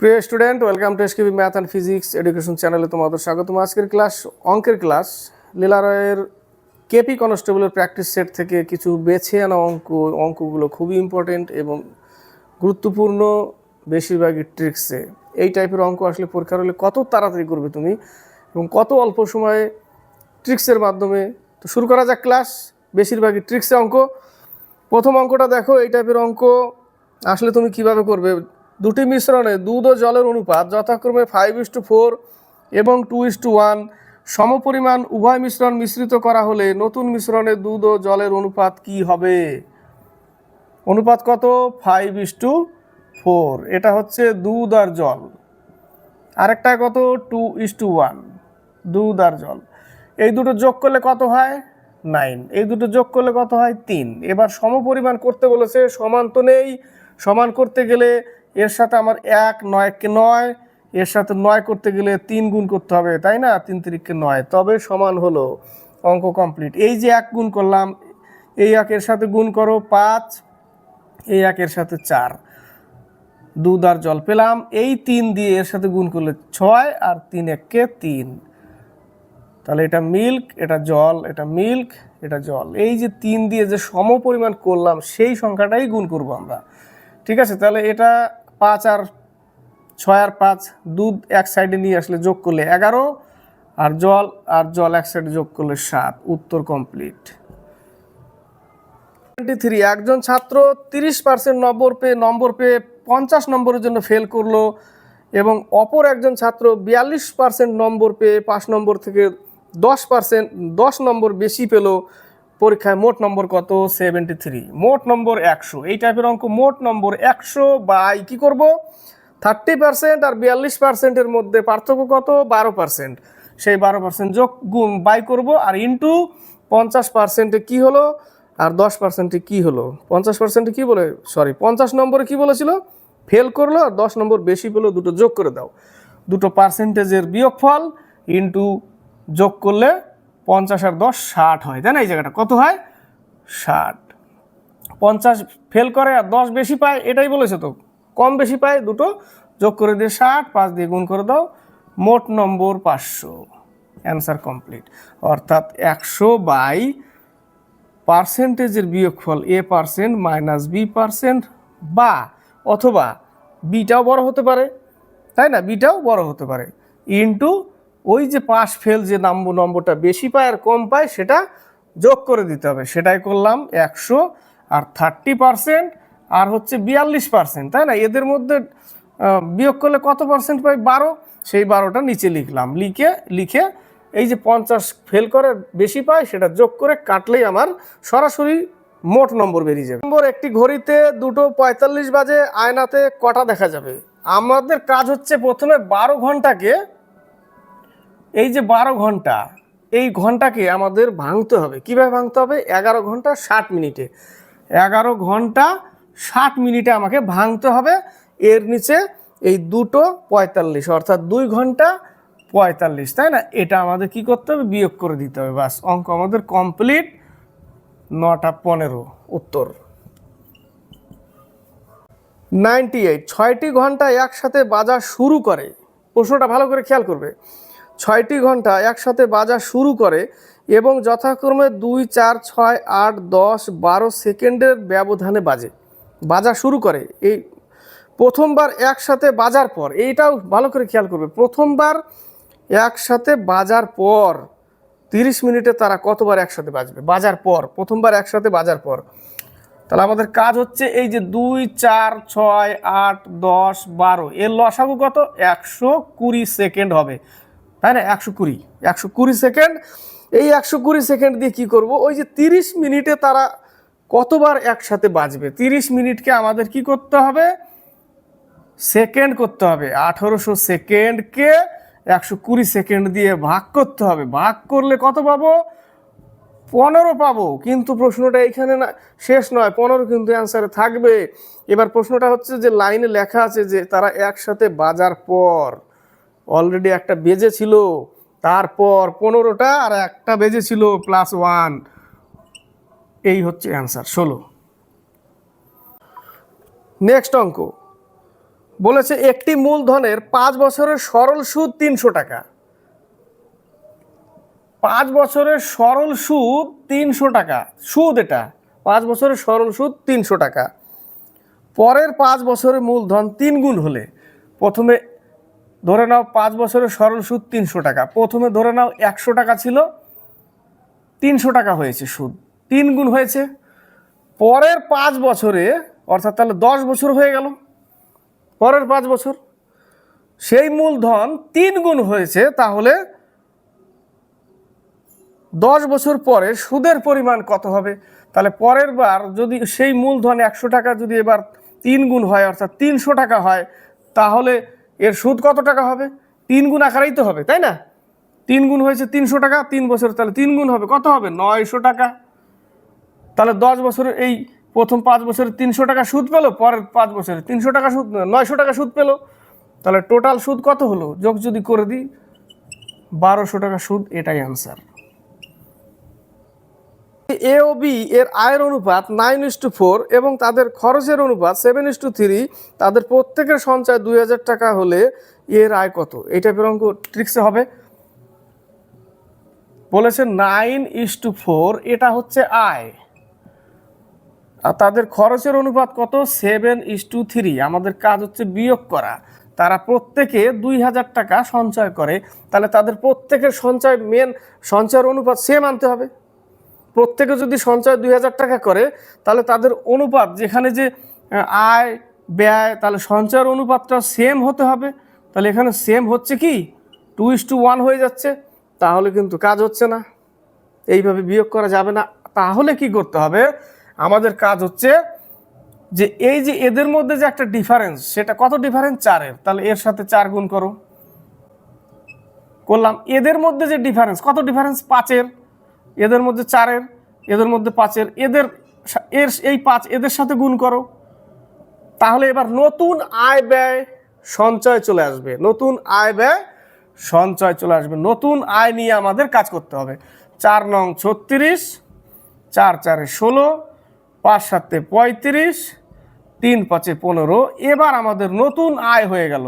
প্রিয় student, welcome to SKB math and physics education চ্যানেলে তোমাদের স্বাগতম। আজকের ক্লাস, অঙ্কের ক্লাস, লীলারয়ের কেপি কনস্টেবলের প্র্যাকটিস সেট থেকে কিছু বেছে আনা অঙ্ক, অঙ্কগুলো খুবই ইম্পর্টেন্ট এবং গুরুত্বপূর্ণ বেশিরভাগই ট্রিক্সে এই টাইপের অঙ্ক আসলে পরীক্ষার হলে কত তাড়াতাড়ি করবে তুমি এবং কত অল্প সময়ে ট্রিক্সের মাধ্যমে? তো শুরু করা যাক ক্লাস, বেশিরভাগই ট্রিক্সে অঙ্ক। প্রথম অঙ্কটা দেখো, এই টাইপের অঙ্ক আসলে তুমি কীভাবে করবে? দুটি মিশ্রণে দুধ ও জলের অনুপাত যথাক্রমে ফাইভ ইস টু ফোর এবং টু ইস টু ওয়ান সমপরিমাণ উভয় মিশ্রণ মিশ্রিত করা হলে নতুন মিশ্রণে দুধ ও জলের অনুপাত কি হবে? অনুপাত কত? ফাইভ ইস টু ফোর এটা হচ্ছে দুধ আর জল। আরেকটা কত? টু ইস টু ওয়ান দুধ আর জল। এই দুটো যোগ করলে কত হয়? নাইন এই দুটো যোগ করলে কত হয়? তিন। এবার সমপরিমাণ করতে বলেছে, সমান তো নেই। সমান করতে গেলে এর সাথে আমার এক নয়কে নয়, এর সাথে নয় করতে গেলে তিন গুণ করতে হবে, তাই না? তিন তিরিককে নয়। তবে সমান হলো অঙ্ক কমপ্লিট এই যে এক গুণ করলাম, এই একের সাথে গুণ করো পাঁচ, এই একের সাথে চার। দুধ আর জল পেলাম, এই তিন দিয়ে এর সাথে গুণ করলে ছয় আর তিন এককে তিন। তাহলে এটা মিল্ক, এটা জল, এটা মিল্ক, এটা জল। এই যে তিন দিয়ে যে সম পরিমাণ করলাম, সেই সংখ্যাটাই গুণ করব আমরা। ঠিক আছে? তাহলে এটা পাঁচ আর ছয় আর পাঁচ, দুধ এক সাইডে নিয়ে আসলে যোগ করলে এগারো আর জল আর জল এক সাইডে যোগ করলে সাত। উত্তর কমপ্লিট টোয়েন্টি থ্রি একজন ছাত্র তিরিশ পার্সেন্ট নম্বর পেয়ে নম্বর পেয়ে পঞ্চাশ নম্বরের জন্য ফেল করল এবং অপর একজন ছাত্র বিয়াল্লিশ পার্সেন্ট নম্বর পেয়ে পাঁচ নম্বর থেকে দশ পার্সেন্ট দশ নম্বর বেশি পেল। পরীক্ষায় মোট নম্বর কত? সেভেন্টি থ্রি মোট নম্বর একশো। এই টাইপের অঙ্ক মোট নম্বর একশো বাই কী করব? থার্টি পার্সেন্ট আর বিয়াল্লিশ পার্সেন্টের মধ্যে পার্থক্য কত? বারো পার্সেন্ট সেই বারো পার্সেন্ট যোগ গুণ বাই করব আর ইন্টু পঞ্চাশ পার্সেন্টে কী হলো? আর দশ পার্সেন্টে কী হলো? পঞ্চাশ পার্সেন্টে কী বলে? সরি পঞ্চাশ নম্বরে কী বলেছিল? ফেল করল আর দশ নম্বর বেশি পেল, দুটো যোগ করে দাও। দুটো পার্সেন্টেজের বিয়োগফল ইন্টু যোগ করলে পঞ্চাশ আর দশ, ষাট হয়, তাই না? এই জায়গাটা কত হয়? ষাট। পঞ্চাশ ফেল করে আর দশ বেশি পায়, এটাই বলেছে তো? কম বেশি পায়, দুটো যোগ করে দিয়ে ষাট, পাঁচ দিয়ে গুণ করে দাও, মোট নম্বর পাঁচশো। অ্যান্সার কমপ্লিট অর্থাৎ একশো বাই পার্সেন্টেজের বিয়োগফল A percent minus B percent বা, অথবা বিটাও বড় হতে পারে, তাই না? বিটাও বড় হতে পারে। ইন্টু ওই যে পাস ফেল যে নম্বর নম্বরটা বেশি পায় আর কম পায়, সেটা যোগ করে দিতে হবে। সেটাই করলাম একশো আর থার্টি পার্সেন্ট আর হচ্ছে বিয়াল্লিশ পার্সেন্ট তাই না? এদের মধ্যে বিয়োগ করলে কত পার্সেন্ট পাই? বারো। সেই বারোটা নিচে লিখলাম। লিখে লিখে এই যে পঞ্চাশ ফেল করে বেশি পায়, সেটা যোগ করে কাটলেই আমার সরাসরি মোট নম্বর বেরিয়ে যাবে। নম্বর একটি ঘড়িতে দুটো পঁয়তাল্লিশ বাজে, আয়নাতে কটা দেখা যাবে? আমাদের কাজ হচ্ছে প্রথমে বারো ঘন্টাকে এই যে বারো ঘণ্টা, এই ঘন্টাকে আমাদের ভাঙতে হবে। কীভাবে ভাঙতে হবে? এগারো ঘণ্টা ষাট মিনিটে। এগারো ঘণ্টা ষাট মিনিটে আমাকে ভাঙতে হবে। এর নিচে এই দুটো পঁয়তাল্লিশ, অর্থাৎ দুই ঘণ্টা পঁয়তাল্লিশ, তাই না? এটা আমাদের কি করতে হবে? বিয়োগ করে দিতে হবে। বাস, অঙ্ক আমাদের কমপ্লিট। নটা পনেরো, উত্তর। নাইনটি এইট, ছয়টি ঘণ্টা একসাথে বাজা শুরু করে। প্রশ্নটা ভালো করে খেয়াল করবে। ছয়টি ঘণ্টা একসাথে বাজা শুরু করে এবং যথাক্রমে দুই, চার, ছয়, আট, দশ, বারো সেকেন্ডের ব্যবধানে বাজে। বাজা শুরু করে। এই প্রথমবার একসাথে বাজার পর, এইটাও ভালো করে খেয়াল করবে, প্রথমবার একসাথে বাজার পর, তিরিশ মিনিটে তারা কতবার একসাথে বাজবে? বাজার পর, প্রথমবার একসাথে বাজার পর। তাহলে আমাদের কাজ হচ্ছে এই যে দুই, চার, ছয়, আট, দশ, বারো, এর লসাগু কত? একশো কুড়ি সেকেন্ড হবে। তাই না? একশো কুড়ি। একশো কুড়ি সেকেন্ড। এই একশো কুড়ি সেকেন্ড দিয়ে কি করব? ওই যে তিরিশ মিনিটে তারা কতবার একসাথে বাজবে? তিরিশ মিনিটকে আমাদের কি করতে হবে? সেকেন্ড করতে হবে। আঠারোশো সেকেন্ডকে একশো কুড়ি সেকেন্ড দিয়ে ভাগ করতে হবে। ভাগ করলে কত পাবো? পনেরো পাবো। কিন্তু প্রশ্নটা এখানে না, শেষ নয়। পনেরো কিন্তু অ্যান্সারে থাকবে। এবার প্রশ্নটা হচ্ছে যে লাইনে লেখা আছে যে তারা একসাথে বাজার পর অলরেডি একটা বেজে ছিল, তারপর পনেরোটা আর একটা বেজে ছিল প্লাস ওয়ান এই হচ্ছে অ্যান্সার ষোলো। নেক্সট অঙ্ক। বলেছে, একটি মূলধনের পাঁচ বছরের সরল সুদ তিনশো টাকা। পাঁচ বছরের সরল সুদ তিনশো টাকা। সুদ এটা, পাঁচ বছরের সরল সুদ তিনশো টাকা। পরের পাঁচ বছরের মূলধন তিন গুণ হলে, প্রথমে ধরে নাও পাঁচ বছরের সরল সুদ তিনশো টাকা। প্রথমে ধরে নাও একশো টাকা ছিল, তিনশো টাকা হয়েছে সুদ। তিন গুণ হয়েছে। পরের পাঁচ বছরে, অর্থাৎ তাহলে দশ বছর হয়ে গেল। পরের পাঁচ বছর। সেই মূলধন তিন গুণ হয়েছে, তাহলে দশ বছর পরে সুদের পরিমাণ কত হবে? তাহলে পরের বার যদি সেই মূলধন একশো টাকা যদি এবার তিন গুণ হয়, অর্থাৎ তিনশো টাকা হয়, তাহলে এর সুদ কত টাকা হবে? তিন গুণ আকারেই তো হবে, তাই না? তিন গুণ হয়েছে তিনশো টাকা, তিন বছর তাহলে তিন গুণ হবে, কত হবে? নয়শো টাকা। তাহলে দশ বছরের এই প্রথম পাঁচ বছরে তিনশো টাকা সুদ পেল, পরের পাঁচ বছরে তিনশো টাকা সুদ, নয়শো টাকা সুদ পেল। তাহলে টোটাল সুদ কত হলো? যোগ যদি করে দিই, বারোশো টাকা সুদ, এটাই অ্যান্সার এ ও বি এর আয়ের অনুপাত নাইন টু ফোর এবং তাদের খরচের অনুপাত সেভেন টু থ্রি তাদের প্রত্যেকের সঞ্চয় দুই হাজার টাকা হলে এর আয় কত? এই টাইপের অঙ্ক ট্রিক্সে হবে। বলেছে নাইন ইস টু ফোর এটা হচ্ছে আয়। আর তাদের খরচের অনুপাত কত? সেভেন ইস টু থ্রি আমাদের কাজ হচ্ছে বিয়োগ করা। তারা প্রত্যেকে দুই হাজার টাকা সঞ্চয় করে, তাহলে তাদের প্রত্যেকের সঞ্চয় মেন সঞ্চয়ের অনুপাত সেম আনতে হবে। প্রত্যেকে যদি সঞ্চয় দুই হাজার টাকা করে, তাহলে তাদের অনুপাত যেখানে যে আয়, ব্যয়, তাহলে সঞ্চয়ের অনুপাতটা সেম হতে হবে। তাহলে এখানে সেম হচ্ছে কি? টু ইস টু ওয়ান হয়ে যাচ্ছে। তাহলে কিন্তু কাজ হচ্ছে না। এইভাবে বিয়োগ করা যাবে না। তাহলে কি করতে হবে? আমাদের কাজ হচ্ছে যে, এই যে এদের মধ্যে যে একটা ডিফারেন্স সেটা কত ডিফারেন্স চারের। তাহলে এর সাথে চার গুণ করো। করলাম। এদের মধ্যে যে ডিফারেন্স কত ডিফারেন্স পাঁচের। এদের মধ্যে চারের, এদের মধ্যে পাঁচের, এদের এর এই পাঁচ এদের সাথে গুণ করো। তাহলে এবার নতুন আয় ব্যয় সঞ্চয় চলে আসবে। নতুন আয় ব্যয় সঞ্চয় চলে আসবে। নতুন আয় নিয়ে আমাদের কাজ করতে হবে। চার নং ছত্রিশ, চার চারে ষোলো, পাঁচ সাতে পঁয়ত্রিশ, তিন পাঁচে পনেরো। এবার আমাদের নতুন আয় হয়ে গেল।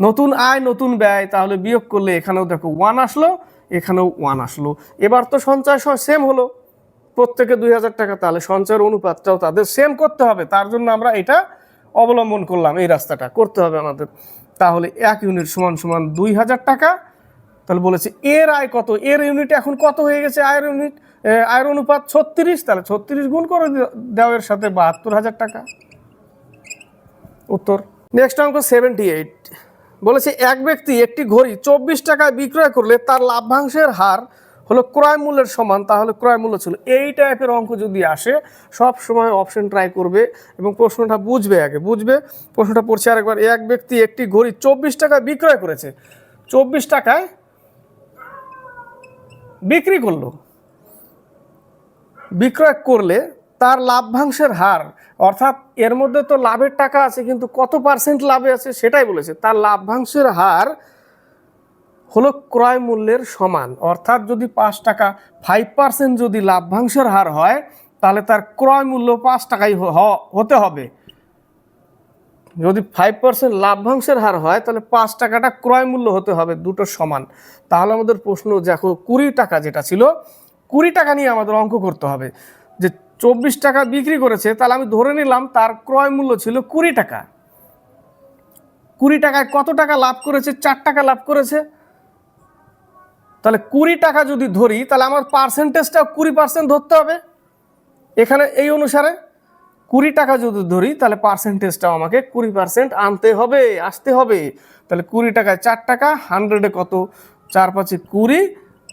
নতুন আয়, নতুন ব্যয়, তাহলে বিয়োগ করলে এখানেও দেখো ওয়ান আসলো, এখানেও ওয়ান আসলো। এবার তো সঞ্চয় সেম হলো। প্রত্যেকে দুই হাজার টাকা, তাহলে সঞ্চয়ের অনুপাতটাও তাদের সেম করতে হবে। তার জন্য আমরা এটা অবলম্বন করলাম এই রাস্তাটা, করতে হবে আমাদের। তাহলে এক ইউনিট সমান সমান দুই হাজার টাকা। তাহলে বলেছে, এর আয় কত? এর ইউনিট এখন কত হয়ে গেছে? আয়ের ইউনিট আয়ের অনুপাত ছত্রিশ, তাহলে ছত্রিশ গুণ করে দেওয়া এর সাথে বাহাত্তর হাজার টাকা। উত্তর। নেক্সট অঙ্ক সেভেন্টি এইট বলেছে, এক ব্যক্তি একটি ঘড়ি চব্বিশ টাকায় বিক্রয় করলে তার লাভ্যাংশের হার হলো ক্রয় মূল্যের সমান, তাহলে ক্রয় মূল্য ছিল। এই টাইপের অঙ্ক যদি আসে, সব সময় অপশন ট্রাই করবে এবং প্রশ্নটা বুঝবে আগে, বুঝবে? প্রশ্নটা পড়ছে আরেকবার, এক ব্যক্তি একটি ঘড়ি চব্বিশ টাকায় বিক্রয় করেছে, চব্বিশ টাকায় বিক্রি করল। বিক্রয় করলে তার লাভ্যাংশের হার। অর্থাৎ এর মধ্যে তো লাভের টাকা আছে, কিন্তু কত পার্সেন্ট লাভে আছে সেটাই বলেছে। তার লাভ্যাংশের হার হলো ক্রয় মূল্যের সমান। অর্থাৎ যদি পাঁচ টাকা ফাইভ পার্সেন্ট যদি লাভ্যাংশের হার হয়, তাহলে তার ক্রয় মূল্য পাঁচ টাকাই হতে হবে। যদি ফাইভ পার্সেন্ট লাভ্যাংশের হার হয়, তাহলে পাঁচ টাকাটা ক্রয় মূল্য হতে হবে, দুটো সমান। তাহলে আমাদের প্রশ্ন, দেখো কুড়ি টাকা যেটা ছিল, কুড়ি টাকা নিয়ে আমাদের অঙ্ক করতে হবে। যে চব্বিশ টাকা বিক্রি করেছে, তাহলে আমি ধরে নিলাম তার ক্রয় মূল্য ছিল কুড়ি টাকা। কুড়ি টাকায় কত টাকা লাভ করেছে? চার টাকা লাভ করেছে। তাহলে কুড়ি টাকা যদি ধরি, তাহলে আমার পার্সেন্টেজটা কুড়ি পার্সেন্ট ধরতে হবে। এখানে এই অনুসারে কুড়ি টাকা যদি ধরি, তাহলে পার্সেন্টেজটাও আমাকে কুড়ি পার্সেন্ট আনতে হবে, আসতে হবে। তাহলে কুড়ি টাকায় চার টাকা হান্ড্রেডে কত? চার পাঁচে কুড়ি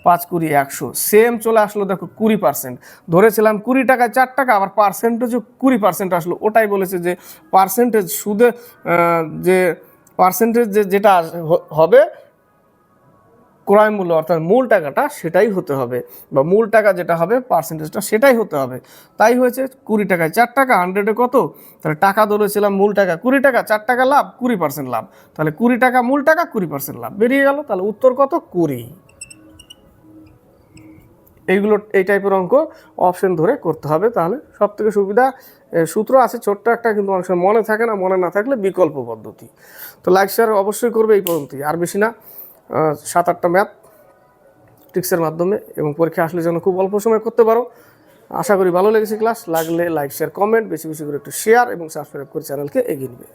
পাঁচ কুড়ি, একশো। সেম চলে আসলো দেখো কুড়ি পার্সেন্ট ধরেছিলাম কুড়ি টাকায় চার টাকা, আবার পার্সেন্টেজও কুড়ি পার্সেন্ট আসলো। ওটাই বলেছে যে পার্সেন্টেজ সুদে যে পার্সেন্টেজ যে যেটা হবে ক্রয় মূল্য অর্থাৎ মূল টাকাটা সেটাই হতে হবে। বা মূল টাকা যেটা হবে পার্সেন্টেজটা সেটাই হতে হবে। তাই হয়েছে কুড়ি টাকায় চার টাকা হান্ড্রেডে কত? তাহলে টাকা ধরেছিলাম মূল টাকা, কুড়ি টাকা, চার টাকা লাভ, কুড়ি পার্সেন্ট লাভ। তাহলে কুড়ি টাকা, মূল টাকা কুড়ি পার্সেন্ট লাভ। বেরিয়ে গেল, তাহলে উত্তর কত? কুড়ি। এইগুলো, এই টাইপের অঙ্ক অপশন ধরে করতে হবে। তাহলে সব থেকে সুবিধা সূত্র আছে ছোট্ট একটা, কিন্তু অনেক সময় মনে থাকে না, মনে না থাকলে বিকল্প পদ্ধতি। তো লাইক শেয়ার অবশ্যই করবে এই পর্যন্তই। আর বেশি না সাত আটটা ম্যাথ ট্রিক্সের মাধ্যমে এবং পরীক্ষা আসলে যেন খুব অল্প সময় করতে পারো। আশা করি ভালো লেগেছে ক্লাস লাগলে লাইক শেয়ার কমেন্ট বেশি বেশি করে একটু শেয়ার এবং সাবস্ক্রাইব করে চ্যানেলকে এগিয়ে নেবে।